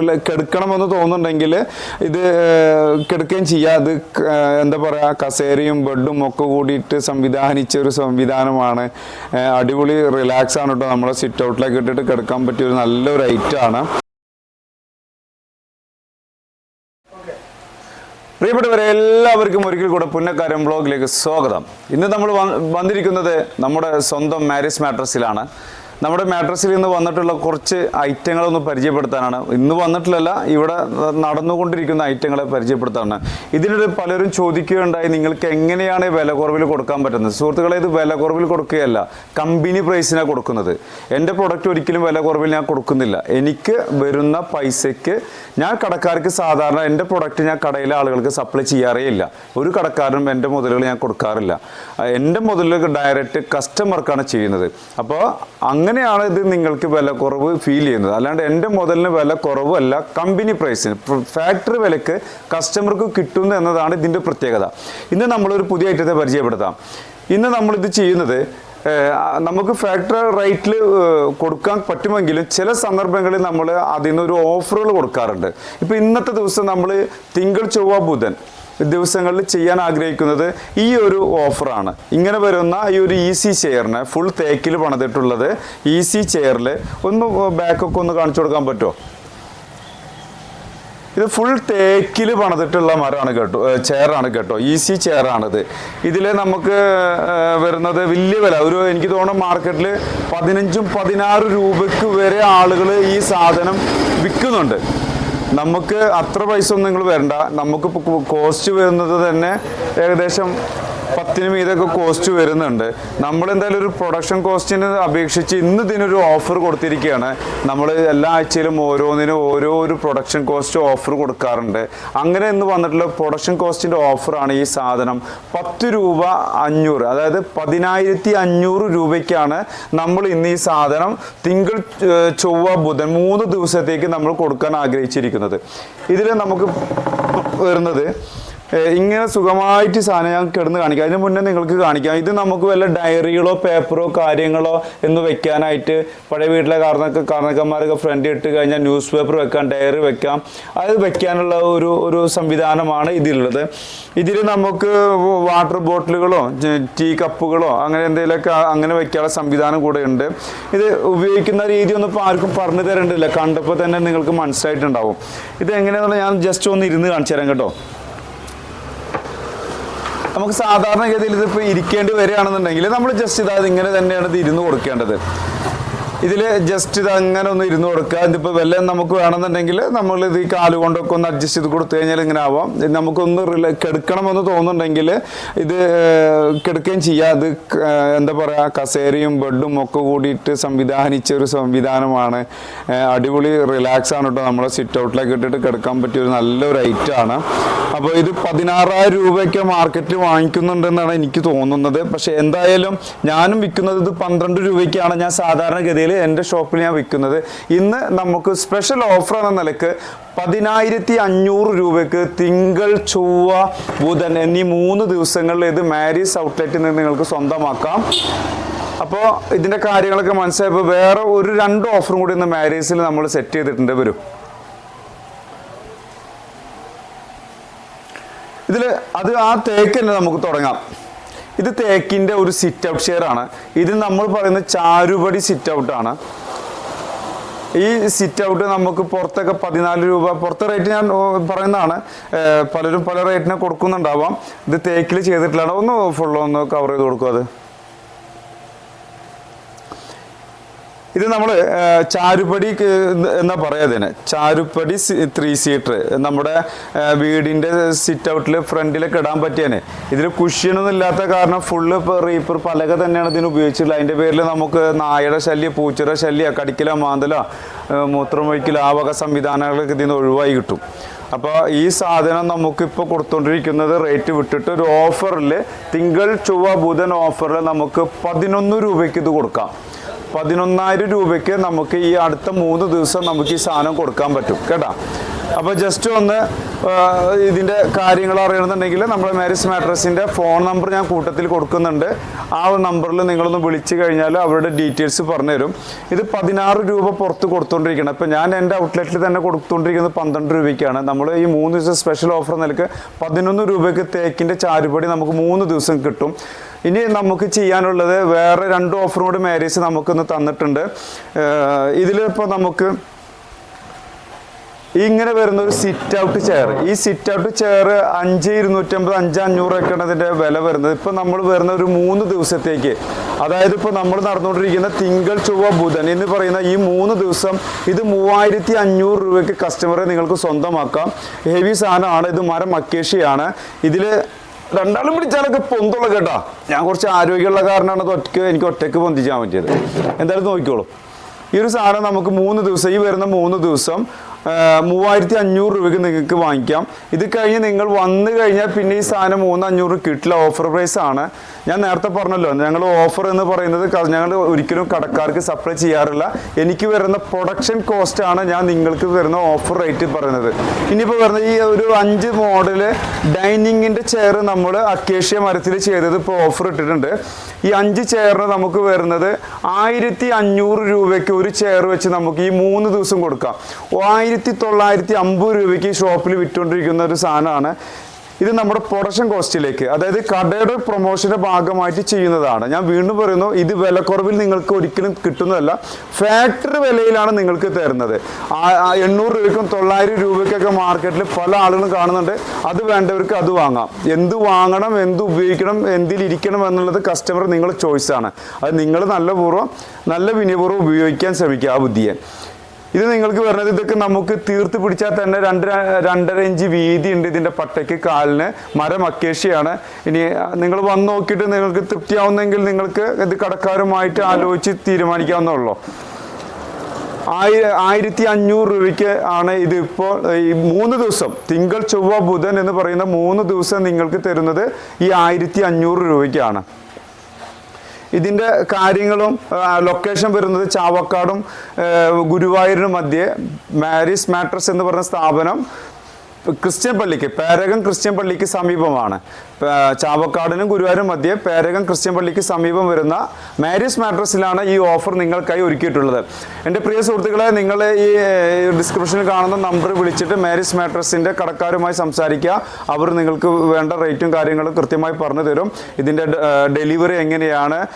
കെടുക്കണമെന്ന് തോന്നുന്നുണ്ടെങ്കിൽ ഇത് കെടുക്കുകയും ചെയ്യാം. അത് എന്താ പറയുക കസേരയും ബെഡും ഒക്കെ കൂടിയിട്ട് സംവിധാനിച്ച ഒരു സംവിധാനമാണ്. അടിപൊളി റിലാക്സ് ആണ് കേട്ടോ. നമ്മളെ സിറ്റ് ഔട്ടിലേക്ക് ഇട്ടിട്ട് കിടക്കാൻ പറ്റിയ ഒരു നല്ലൊരു ഐറ്റാണ് പ്രിയപ്പെട്ടവരെ എല്ലാവർക്കും ഒരിക്കൽ കൂടെ പുന്നക്കാരൻ ബ്ലോഗിലേക്ക് സ്വാഗതം. ഇന്ന് നമ്മൾ വന്നിരിക്കുന്നത് നമ്മുടെ സ്വന്തം മാരേജ് മാട്രസിലാണ് നമ്മുടെ മാട്രസിൽ ഇന്ന് വന്നിട്ടുള്ള കുറച്ച് ഐറ്റങ്ങളൊന്ന് പരിചയപ്പെടുത്താനാണ്. ഇന്ന് വന്നിട്ടില്ലല്ല ഇവിടെ നടന്നുകൊണ്ടിരിക്കുന്ന ഐറ്റങ്ങളെ പരിചയപ്പെടുത്താനാണ്. ഇതിനൊരു പലരും ചോദിക്കുകയുണ്ടായി നിങ്ങൾക്ക് എങ്ങനെയാണ് വില കുറവിൽ കൊടുക്കാൻ പറ്റുന്നത്? സുഹൃത്തുക്കളെ ഇത് വില കുറവിൽ കൊടുക്കുകയല്ല കമ്പനി പ്രൈസിനാണ് കൊടുക്കുന്നത്. എന്റെ പ്രൊഡക്റ്റ് ഒരിക്കലും വില കുറവിൽ ഞാൻ കൊടുക്കുന്നില്ല. എനിക്ക് വരുന്ന പൈസയ്ക്ക് ഞാൻ കടക്കാർക്ക് സാധാരണ എന്റെ പ്രൊഡക്റ്റ് ഞാൻ കടയിലെ ആളുകൾക്ക് സപ്ലൈ ചെയ്യാറേ ഇല്ല. ഒരു കടക്കാരനും എന്റെ മുതലുകൾ ഞാൻ കൊടുക്കാറില്ല. എന്റെ മുതലുകൾ ഡയറക്റ്റ് കസ്റ്റമർക്കാണ് ചെയ്യുന്നത്. അപ്പോൾ അങ്ങനെയാണ് ഇത് നിങ്ങൾക്ക് വില കുറവ് ഫീൽ ചെയ്യുന്നത്? അല്ലാണ്ട് എന്റെ മുതലിന് വില കുറവല്ല കമ്പനി പ്രൈസിന് ഫാക്ടറി വിലക്ക് കസ്റ്റമർക്ക് കിട്ടുന്നു എന്നതാണ് ഇതിന്റെ പ്രത്യേകത. ഇന്ന് നമ്മളൊരു പുതിയ ഐറ്റത്തെ പരിചയപ്പെടുത്താം. ഇന്ന് നമ്മളിത് ചെയ്യുന്നത് നമുക്ക് ഫാക്ടറി റേറ്റിൽ കൊടുക്കാൻ പറ്റുമെങ്കിലും ചില സന്ദർഭങ്ങളിൽ നമ്മൾ അതിൽ നിന്നൊരു ഓഫറുകൾ കൊടുക്കാറുണ്ട്. ഇപ്പോൾ ഇന്നത്തെ ദിവസം നമ്മൾ തിങ്കൾ ചൊവ്വ ബുധൻ. ദിവസങ്ങളിൽ ചെയ്യാൻ ആഗ്രഹിക്കുന്നത് ഈ ഒരു ഓഫറാണ്. ഇങ്ങനെ വരുന്ന ഈ ഒരു ഈസി ചെയറിന് ഫുൾ തേക്കിൽ പണിതിട്ടുള്ളത് ഈസി ചെയറിൽ ഒന്ന് ബാക്കൊക്കെ ഒന്ന് കാണിച്ചു കൊടുക്കാൻ പറ്റുമോ? ഇത് ഫുൾ തേക്കിൽ പണിതിട്ടുള്ള മരമാണ് കേട്ടോ ചെയറാണ് കേട്ടോ ഈസി ചെയറാണിത് ഇതിൽ നമുക്ക് വരുന്നത് വലിയ വില ഒരു എനിക്ക് തോന്നുന്നു മാർക്കറ്റിൽ പതിനഞ്ചും പതിനാറ് രൂപയ്ക്ക് വരെ ആളുകൾ ഈ സാധനം വിൽക്കുന്നുണ്ട്. നമുക്ക് അത്ര പൈസ ഒന്നും നിങ്ങൾ വരണ്ട. നമുക്ക് കോസ്റ്റ് വരുന്നത് തന്നെ ഏകദേശം പത്തിന് മീതൊക്കെ കോസ്റ്റ് വരുന്നുണ്ട്. നമ്മൾ എന്തായാലും ഒരു പ്രൊഡക്ഷൻ കോസ്റ്റിന് അപേക്ഷിച്ച് ഇന്ന് ഇതിനൊരു ഓഫർ കൊടുത്തിരിക്കുകയാണ്. നമ്മൾ എല്ലാ ആഴ്ചയിലും ഓരോന്നിനും ഓരോ ഒരു പ്രൊഡക്ഷൻ കോസ്റ്റ് ഓഫർ കൊടുക്കാറുണ്ട്. അങ്ങനെ ഇന്ന് വന്നിട്ടുള്ള പ്രൊഡക്ഷൻ കോസ്റ്റിന്റെ ഓഫറാണ് ഈ സാധനം. പത്ത് രൂപ അഞ്ഞൂറ് അതായത് പതിനായിരത്തി അഞ്ഞൂറ് രൂപയ്ക്കാണ് നമ്മൾ ഇന്ന് ഈ സാധനം തിങ്കൾ ചൊവ്വ ബുധൻ മൂന്ന് ദിവസത്തേക്ക് നമ്മൾ കൊടുക്കാൻ ആഗ്രഹിച്ചിരിക്കുന്നത്. ഇതിൽ നമുക്ക് വരുന്നത് ഇങ്ങനെ സുഖമായിട്ട് സാധനം ഞാൻ കിടന്ന് കാണിക്കാം. അതിന് മുന്നേ നിങ്ങൾക്ക് കാണിക്കാം. ഇത് നമുക്ക് വല്ല ഡയറികളോ പേപ്പറോ കാര്യങ്ങളോ എന്ന് വെക്കാനായിട്ട് പഴയ വീട്ടിലെ കാരണക്ക കാരണക്കന്മാരൊക്കെ ഫ്രണ്ട് ഇട്ട് കഴിഞ്ഞാൽ ന്യൂസ് പേപ്പർ വെക്കാം ഡയറി വെക്കാം. അത് വെക്കാനുള്ള ഒരു ഒരു സംവിധാനമാണ് ഇതിലുള്ളത്. ഇതിൽ നമുക്ക് വാട്ടർ ബോട്ടിലുകളോ ടീ കപ്പുകളോ അങ്ങനെ എന്തെങ്കിലുമൊക്കെ അങ്ങനെ വെക്കാനുള്ള സംവിധാനം കൂടെ ഉണ്ട്. ഇത് ഉപയോഗിക്കുന്ന രീതി ഒന്നും ഇപ്പോൾ ആർക്കും പറഞ്ഞു തരേണ്ടില്ല കണ്ടപ്പോൾ തന്നെ നിങ്ങൾക്ക് മനസ്സിലായിട്ടുണ്ടാവും. ഇത് എങ്ങനെയാണെന്നുള്ള ഞാൻ ജസ്റ്റ് ഒന്ന് ഇരുന്ന് കാണിച്ചു തരാം കേട്ടോ. നമുക്ക് സാധാരണഗതിയിൽ ഇതിപ്പോൾ ഇരിക്കേണ്ടി വരികയാണെന്നുണ്ടെങ്കിൽ നമ്മൾ ജസ്റ്റ് ഇതായത് ഇങ്ങനെ തന്നെയാണ് ഇത് ഇരുന്ന് കൊടുക്കേണ്ടത്. ഇതിൽ ജസ്റ്റ് ഇത് അങ്ങനെ ഒന്ന് ഇരുന്ന് കൊടുക്കുക. ഇതിപ്പോൾ വെല്ലം നമുക്ക് വേണമെന്നുണ്ടെങ്കിൽ നമ്മൾ ഇത് ഈ കാൽ കൊണ്ടൊക്കെ ഒന്ന് അഡ്ജസ്റ്റ് ചെയ്ത് കൊടുത്തു കഴിഞ്ഞാൽ ഇങ്ങനെ ആവാം. നമുക്കൊന്ന് റില കെടുക്കണമെന്ന് തോന്നുന്നുണ്ടെങ്കിൽ ഇത് കെടുക്കുകയും ചെയ്യാം. അത് എന്താ പറയുക കസേരയും ബെഡും ഒക്കെ കൂടിയിട്ട് സംവിധാനിച്ച ഒരു സംവിധാനമാണ്. അടിപൊളി റിലാക്സ് ആണ് കേട്ടോ നമ്മളെ സിറ്റ് ഔട്ടിലേക്ക് ഇട്ടിട്ട് കിടക്കാൻ പറ്റിയ ഒരു നല്ലൊരു ഐറ്റമാണ് അപ്പോൾ ഇത് പതിനാറായിരം രൂപയ്ക്ക് മാർക്കറ്റിൽ വാങ്ങിക്കുന്നുണ്ടെന്നാണ് എനിക്ക് തോന്നുന്നത്. പക്ഷേ എന്തായാലും ഞാനും വിൽക്കുന്നത് ഇത് പന്ത്രണ്ട് രൂപയ്ക്കാണ്. ഞാൻ സാധാരണഗതിയിൽ എന്റെ ഷോപ്പിൽ ഞാൻ വിൽക്കുന്നത്. ഇന്ന് നമുക്ക് സ്പെഷ്യൽ ഓഫർ എന്ന നിലയ്ക്ക് പതിനായിരത്തി അഞ്ഞൂറ് രൂപയ്ക്ക് തിങ്കൾ ചൊവ്വ ബുധൻ എന്നീ മൂന്ന് ദിവസങ്ങളിൽ ഇത് മാരീസ് ഔട്ട്ലെറ്റിൽ നിന്ന് നിങ്ങൾക്ക് സ്വന്തമാക്കാം. അപ്പോൾ ഇതിന്റെ കാര്യങ്ങളൊക്കെ മനസ്സിലായപ്പോൾ വേറെ ഒരു രണ്ട് ഓഫറും കൂടി ഇന്ന് മാരീസിൽ നമ്മൾ സെറ്റ് ചെയ്തിട്ടുണ്ട്. വരും. ഇതിൽ അത് ആ തേക്ക് തന്നെ നമുക്ക് തുടങ്ങാം. ഇത് തേക്കിന്റെ ഒരു സിറ്റ് ഔട്ട് ഷെയർ ആണ്. ഇത് നമ്മൾ പറയുന്ന ചാരുപടി സിറ്റ് ഔട്ടാണ് ഈ സിറ്റ് ഔട്ട് നമുക്ക് പുറത്തൊക്കെ പതിനാല് രൂപ പുറത്തെ റേറ്റ് ഞാൻ പറയുന്നതാണ്. പലരും പല റേറ്റിനെ കൊടുക്കുന്നുണ്ടാവാം. ഇത് തേക്കിൽ ചെയ്തിട്ടുള്ളതാണ് ഒന്ന് ഫുള്ള് ഒന്ന് കവർ ചെയ്ത് കൊടുക്കും അത്. ഇത് നമ്മൾ ചാരുപടി എന്ന് പറയാ ചാരുപടി ത്രീ സീറ്റർ നമ്മുടെ വീടിന്റെ സിറ്റ് ഔട്ടിൽ ഫ്രണ്ടിലൊക്കെ ഇടാൻ പറ്റിയാണ് ഇതിൽ കുഷ്യനൊന്നും ഇല്ലാത്ത കാരണം ഫുള്ള് റീപ്പർ പലക തന്നെയാണ് ഇതിന് ഉപയോഗിച്ചിട്ടുള്ളത്. അതിന്റെ പേരിൽ നമുക്ക് നായയുടെ ശല്യം പൂച്ചയുടെ ശല്യം കടിക്കലോ മാന്തലോ മൂത്രമൊഴിക്കലോ ആ വക സംവിധാനങ്ങളൊക്കെ ഇതിൽ നിന്ന് ഒഴിവായി കിട്ടും. അപ്പോൾ ഈ സാധനം നമുക്കിപ്പോൾ കൊടുത്തുകൊണ്ടിരിക്കുന്നത് റേറ്റ് വിട്ടിട്ട് ഒരു ഓഫറിൽ തിങ്കൾ ചൊവ്വ ബുധൻ ഓഫറിൽ നമുക്ക് പതിനൊന്ന് രൂപയ്ക്ക് ഇത് കൊടുക്കാം. പതിനൊന്നായിരം രൂപയ്ക്ക് നമുക്ക് ഈ അടുത്ത മൂന്ന് ദിവസം നമുക്ക് ഈ സാധനം കൊടുക്കാൻ പറ്റും. കേട്ടാ? അപ്പോൾ ജസ്റ്റ് ഒന്ന് ഇതിന്റെ കാര്യങ്ങൾ അറിയണമെന്നുണ്ടെങ്കിൽ നമ്മുടെ മാരിസ് മാട്രസിന്റെ ഫോൺ നമ്പർ ഞാൻ കൂട്ടത്തിൽ കൊടുക്കുന്നുണ്ട്. ആ നമ്പറിൽ നിങ്ങളൊന്ന് വിളിച്ചു കഴിഞ്ഞാൽ അവരുടെ ഡീറ്റെയിൽസ് പറഞ്ഞുതരും. ഇത് പതിനാറ് രൂപ പുറത്ത് കൊടുത്തുകൊണ്ടിരിക്കണം ഇപ്പം ഞാൻ എന്റെ ഔട്ട്ലെറ്റിൽ തന്നെ കൊടുത്തുകൊണ്ടിരിക്കുന്നത് പന്ത്രണ്ട് രൂപയ്ക്കാണ്. നമ്മൾ ഈ മൂന്ന് ദിവസം സ്പെഷ്യൽ ഓഫർ നിലയ്ക്ക് പതിനൊന്ന് രൂപയ്ക്ക് തേക്കിന്റെ ചാരുപടി നമുക്ക് മൂന്ന് ദിവസം കിട്ടും. ഇനി നമുക്ക് ചെയ്യാനുള്ളത് വേറെ രണ്ട് ഓഫറും കൂടി മാരേജ് നമുക്കൊന്ന് തന്നിട്ടുണ്ട്. ഇതിലിപ്പോൾ നമുക്ക് ഇങ്ങനെ വരുന്ന ഒരു സിറ്റ് ഔട്ട് ചെയർ ഈ സിറ്റ് ഔട്ട് ചെയർ അഞ്ച് ഇരുന്നൂറ്റമ്പത് അഞ്ച് അഞ്ഞൂറൊക്കെയാണ് അതിന്റെ വില വരുന്നത്. ഇപ്പം നമ്മൾ വരുന്ന ഒരു മൂന്ന് ദിവസത്തേക്ക് അതായത് ഇപ്പോൾ നമ്മൾ നടന്നുകൊണ്ടിരിക്കുന്ന തിങ്കൾ ചൊവ്വ ബുധൻ എന്ന് പറയുന്ന ഈ മൂന്ന് ദിവസം ഇത് മൂവായിരത്തി അഞ്ഞൂറ് രൂപയ്ക്ക് കസ്റ്റമറെ നിങ്ങൾക്ക് സ്വന്തമാക്കാം. ഹെവി സാധനമാണ് ഇത് മരം അക്കേഷിയാണ് ഇതിൽ രണ്ടാളും പിടിച്ചാലൊക്കെ പൊന്തുള്ള കേട്ടാ. ഞാൻ കുറച്ച് ആരോഗ്യമുള്ള കാരണമാണ് ഒറ്റയ്ക്ക് എനിക്ക് ഒറ്റയ്ക്ക് പൊന്തിച്ചാൻ പറ്റിയത്. എന്തായാലും നോക്കിക്കോളൂ. ഈ ഒരു സാധനം നമുക്ക് മൂന്ന് ദിവസം ഈ വരുന്ന മൂന്ന് ദിവസം മൂവായിരത്തി അഞ്ഞൂറ് രൂപയ്ക്ക് നിങ്ങൾക്ക് വാങ്ങിക്കാം. ഇത് കഴിഞ്ഞ് നിങ്ങൾ വന്നു കഴിഞ്ഞാൽ പിന്നെ ഈ സാധനം മൂന്ന് അഞ്ഞൂറ് കിട്ടില്ല. ഓഫർ പ്രൈസ് ആണ്. ഞാൻ നേരത്തെ പറഞ്ഞല്ലോ ഞങ്ങൾ ഓഫർ എന്ന് പറയുന്നത് ഞങ്ങൾ ഒരിക്കലും കടക്കാർക്ക് സപ്ലൈ ചെയ്യാറില്ല. എനിക്ക് വരുന്ന പ്രൊഡക്ഷൻ കോസ്റ്റ് ആണ് ഞാൻ നിങ്ങൾക്ക് വരുന്ന ഓഫർ റേറ്റ് പറയുന്നത്. ഇനിയിപ്പോൾ വരുന്ന ഈ ഒരു അഞ്ച് മോഡൽ ഡൈനിങ്ങിന്റെ ചെയർ നമ്മൾ അക്കേഷ്യ മരത്തിൽ ചെയ്തത് ഇപ്പോൾ ഓഫർ ഇട്ടിട്ടുണ്ട്. ഈ അഞ്ച് ചെയറിന് നമുക്ക് വരുന്നത് ആയിരത്തി അഞ്ഞൂറ് രൂപയ്ക്ക് ഒരു ചെയർ വെച്ച് നമുക്ക് ഈ മൂന്ന് ദിവസം കൊടുക്കാം. ആയിരത്തി തൊള്ളായിരത്തി അമ്പത് രൂപയ്ക്ക് ഷോപ്പിൽ വിറ്റുകൊണ്ടിരിക്കുന്ന ഒരു സാധനമാണ്. ഇത് നമ്മുടെ പ്രൊഡക്ഷൻ കോസ്റ്റിലേക്ക് അതായത് കടയുടെ പ്രൊമോഷന്റെ ഭാഗമായിട്ട് ചെയ്യുന്നതാണ്. ഞാൻ വീണ്ടും പറയുന്നു ഇത് വിലക്കുറവിൽ നിങ്ങൾക്ക് ഒരിക്കലും കിട്ടുന്നതല്ല. ഫാക്ടറി വിലയിലാണ് നിങ്ങൾക്ക് തരുന്നത്. എണ്ണൂറ് രൂപയ്ക്കും തൊള്ളായിരം രൂപയ്ക്കൊക്കെ മാർക്കറ്റിൽ പല ആളുകളും കാണുന്നുണ്ട്. അത് വേണ്ടവർക്ക് അത് വാങ്ങാം. എന്ത് വാങ്ങണം എന്ത് ഉപയോഗിക്കണം എന്തിലിരിക്കണം എന്നുള്ളത് കസ്റ്റമർ നിങ്ങളുടെ ചോയ്സാണ് അത് നിങ്ങൾ നല്ല പൂർവം നല്ല വിനയപൂർവം ഉപയോഗിക്കാൻ ശ്രമിക്കുക ആ ബുദ്ധിയെ. ഇത് നിങ്ങൾക്ക് വരുന്നത് ഇതൊക്കെ നമുക്ക് തീർത്ത് പിടിച്ചാൽ തന്നെ രണ്ട് രണ്ടര ഇഞ്ച് വീതി ഉണ്ട് ഇതിന്റെ പട്ടയ്ക്ക് കാലിന്. മരം അക്കേഷ്യയാണ്. ഇനി നിങ്ങൾ വന്ന് നോക്കിയിട്ട് നിങ്ങൾക്ക് തൃപ്തിയാവുന്നെങ്കിൽ നിങ്ങൾക്ക് ഇത് കടക്കാരുമായിട്ട് ആലോചിച്ച് തീരുമാനിക്കാവുന്നുള്ളൂ. ആയി ആയിരത്തി അഞ്ഞൂറ് രൂപയ്ക്ക് ആണ് ഇതിപ്പോൾ ഈ മൂന്ന് ദിവസം തിങ്കൾ ചൊവ്വ ബുധൻ എന്ന് പറയുന്ന മൂന്ന് ദിവസം നിങ്ങൾക്ക് തരുന്നത് ഈ ആയിരത്തി അഞ്ഞൂറ് രൂപയ്ക്കാണ്. ഇതിന്റെ കാര്യങ്ങളും ലൊക്കേഷൻ വരുന്നത് ചാവക്കാടും ഗുരുവായൂരിനും മധ്യേ മാരിസ് മാട്രസ് എന്ന് പറഞ്ഞ സ്ഥാപനം ക്രിസ്ത്യൻ പള്ളിക്ക് പേരകം ക്രിസ്ത്യൻ പള്ളിക്ക് സമീപമാണ്. ചാവക്കാടിനും ഗുരുവായൂരും മധ്യേ പേരകം ക്രിസ്ത്യൻ പള്ളിക്ക് സമീപം വരുന്ന മാരീസ് മാട്രസിലാണ് ഈ ഓഫർ നിങ്ങൾക്കായി ഒരുക്കിയിട്ടുള്ളത്. എന്റെ പ്രിയ സുഹൃത്തുക്കളെ നിങ്ങൾ ഈ ഡിസ്ക്രിപ്ഷനിൽ കാണുന്ന നമ്പർ വിളിച്ചിട്ട് മാരീസ് മാട്രസിന്റെ കടക്കാരുമായി സംസാരിക്കുക. അവർ നിങ്ങൾക്ക് വേണ്ട റേറ്റും കാര്യങ്ങളും കൃത്യമായി പറഞ്ഞു തരും. ഇതിന്റെ ഡെലിവറി എങ്ങനെയാണ്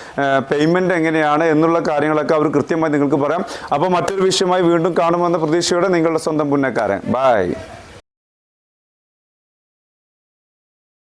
പേയ്മെന്റ് എങ്ങനെയാണ് എന്നുള്ള കാര്യങ്ങളൊക്കെ അവർ കൃത്യമായി നിങ്ങൾക്ക് പറയാം. അപ്പോൾ മറ്റൊരു വിഷയമായി വീണ്ടും കാണുമെന്ന പ്രതീക്ഷയോടെ നിങ്ങളുടെ സ്വന്തം പുന്നക്കാരൻ. ബൈ.